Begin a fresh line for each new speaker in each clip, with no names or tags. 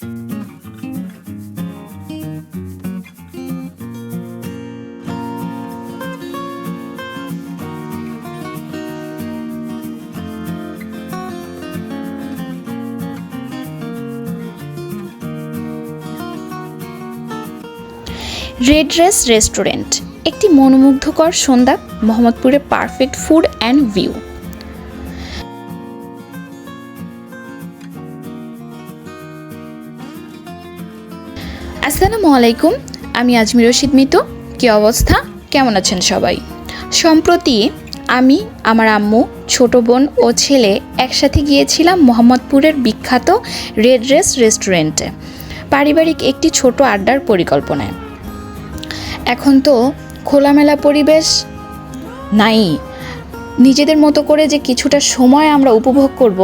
Red race restaurant একটি মনোমুগ্ধকর সন্ধ্যা মোহাম্মদপুরে পারফেক্ট ফুড অ্যান্ড ভিউ আসসালামু আলাইকুম, আমি আজমির রশিদ মিতু। কি অবস্থা? কেমন আছেন সবাই? সম্প্রতি আমি, আমার আম্মু, ছোট বোন ও ছেলে একসাথে গিয়েছিলাম মোহাম্মদপুরের বিখ্যাত রেড রেস রেস্টুরেন্টে। পারিবারিক একটি ছোট আড্ডার পরিকল্পনায়। এখন তো খোলামেলা পরিবেশ নাই। নিজেদের মতো করে যে কিছুটা সময় আমরা উপভোগ করব,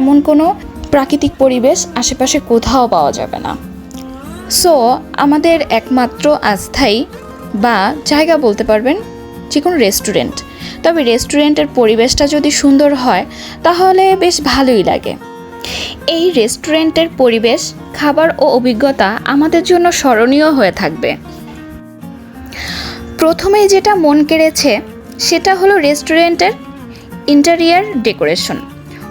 এমন কোনো প্রাকৃতিক পরিবেশ আশেপাশে কোথাও পাওয়া যাবে না। সো আমাদের একমাত্র আস্থায়ী বা জায়গা বলতে পারবেন যে কোনো রেস্টুরেন্ট তবে রেস্টুরেন্টের পরিবেশটা যদি সুন্দর হয়, তাহলে বেশ ভালোই লাগে। এই রেস্টুরেন্টের পরিবেশ, খাবার ও অভিজ্ঞতা আমাদের জন্য স্মরণীয় হয়ে থাকবে। প্রথমেই যেটা মন কেড়েছে, সেটা হলো রেস্টুরেন্টের ইন্টেরিয়ার ডেকোরেশন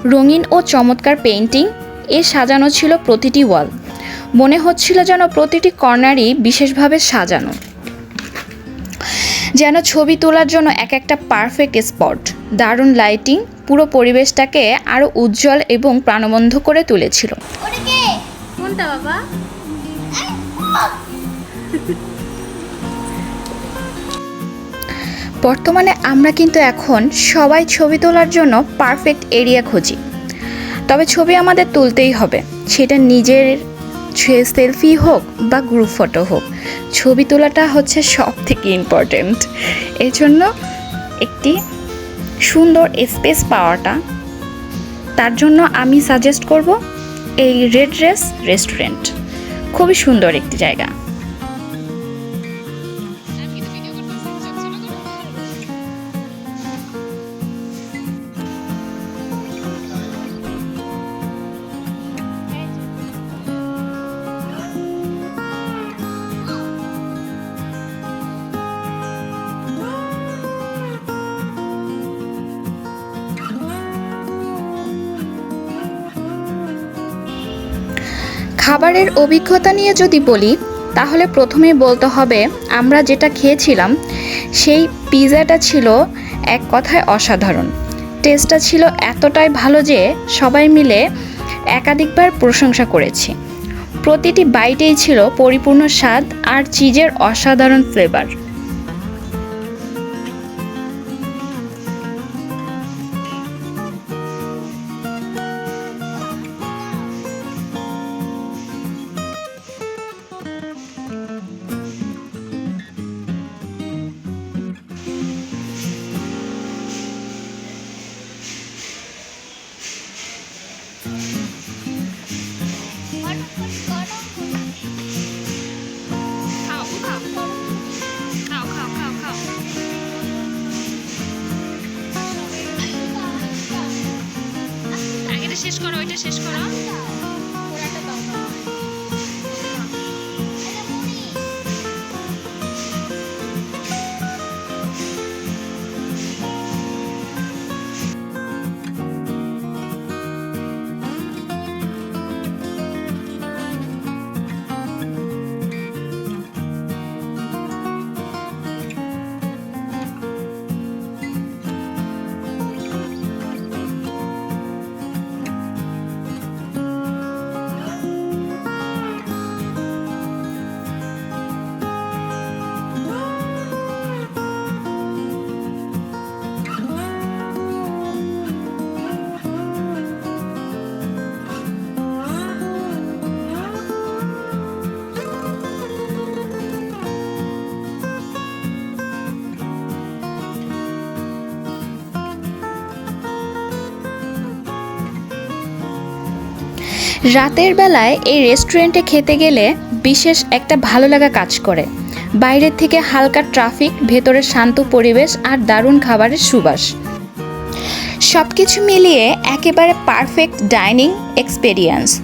রঙিন ও চমৎকার পেইন্টিং এ সাজানো ছিল প্রতিটি ওয়াল মনে হচ্ছিল যেন প্রতিটি কর্নারই বিশেষভাবে সাজানো। যেন ছবি তোলার জন্য এক একটা পারফেক্ট স্পট দারুণ লাইটিং পুরো পরিবেশটাকে আরও উজ্জ্বল এবং প্রাণবন্ধ করে তুলেছিল।
কোনটা বাবা?
বর্তমানে আমরা কিন্তু এখন সবাই ছবি তোলার জন্য পারফেক্ট এরিয়া খুঁজি। তবে ছবি আমাদের তুলতেই হবে। সেটা নিজের সেলফি হোক বা গ্রুপ ফটো হোক, ছবি তোলাটা হচ্ছে সব থেকে ইম্পর্টেন্ট এই জন্য একটি সুন্দর স্পেস পাওয়াটা, তার জন্য আমি সাজেস্ট করব এই রেড রেস রেস্টুরেন্ট খুবই সুন্দর একটি জায়গা। খাবারের অভিজ্ঞতা নিয়ে যদি বলি, তাহলে প্রথমেই বলতে হবে, আমরা যেটা খেয়েছিলাম, সেই পিৎজাটা ছিল এক কথায় অসাধারণ। টেস্টটা ছিল এতটাই ভালো যে সবাই মিলে একাধিকবার প্রশংসা করেছি। প্রতিটি বাইটেই ছিল পরিপূর্ণ স্বাদ আর চিজের অসাধারণ ফ্লেভার
শেষ করো ওইটা শেষ করো।
রাতের বেলায় এই রেস্টুরেন্টে খেতে গেলে বিশেষ একটা ভালো লাগা কাজ করে। বাইরের থেকে হালকা ট্রাফিক ভেতরে শান্ত পরিবেশ আর দারুণ খাবারের সুবাস। সব কিছু মিলিয়ে একেবারে পারফেক্ট ডাইনিং এক্সপেরিয়েন্স।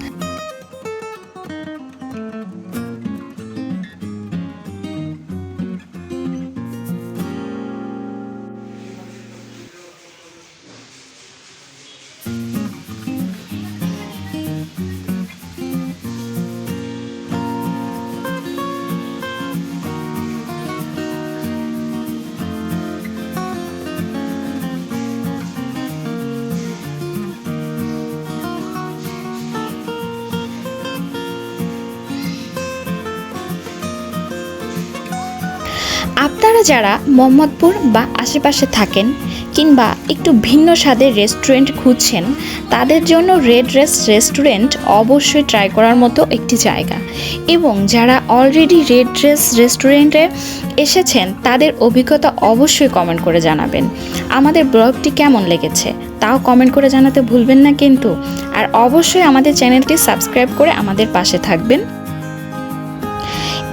আপনারা যারা মোহাম্মদপুর বা আশেপাশে থাকেন কিংবা একটু ভিন্ন স্বাদের রেস্টুরেন্ট খুঁজছেন, তাদের জন্য রেড রেস রেস্টুরেন্ট অবশ্যই ট্রাই করার মতো একটি জায়গা। এবং যারা অলরেডি রেড রেস রেস্টুরেন্টে এসেছেন, তাদের অভিজ্ঞতা অবশ্যই কমেন্ট করে জানাবেন। আমাদের ব্লগটি কেমন লেগেছে, তাও কমেন্ট করে জানাতে ভুলবেন না কিন্তু। আর অবশ্যই আমাদের চ্যানেলটি সাবস্ক্রাইব করে আমাদের পাশে থাকবেন।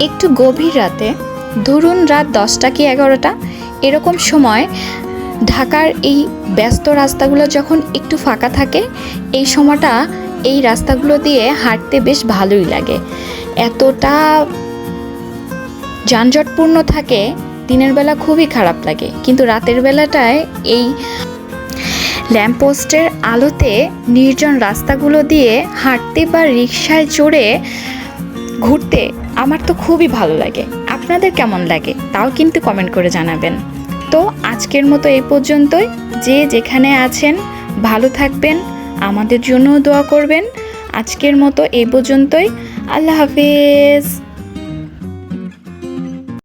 একটু গভীর রাতে ধরুন রাত দশটা কি এগারোটা, এরকম সময় ঢাকার এই ব্যস্ত রাস্তাগুলো যখন একটু ফাঁকা থাকে, এই সময়টা এই রাস্তাগুলো দিয়ে হাঁটতে বেশ ভালোই লাগে। এতটা যানজটপূর্ণ থাকে, দিনের বেলা খুবই খারাপ লাগে। কিন্তু রাতের বেলাটায় এই ল্যাম্পপোস্টের আলোতে নির্জন রাস্তাগুলো দিয়ে হাঁটতে বা রিক্সায় চড়ে ঘুরতে আমার তো খুবই ভালো লাগে। আপনাদের কেমন লাগে তাও কিন্তু কমেন্ট করে জানাবেন। তো আজকের মতো এই পর্যন্তই। যে যেখানে আছেন, ভালো থাকবেন, আমাদের জন্যও দোয়া করবেন। আজকের মতো এই পর্যন্তই। আল্লাহ হাফিজ।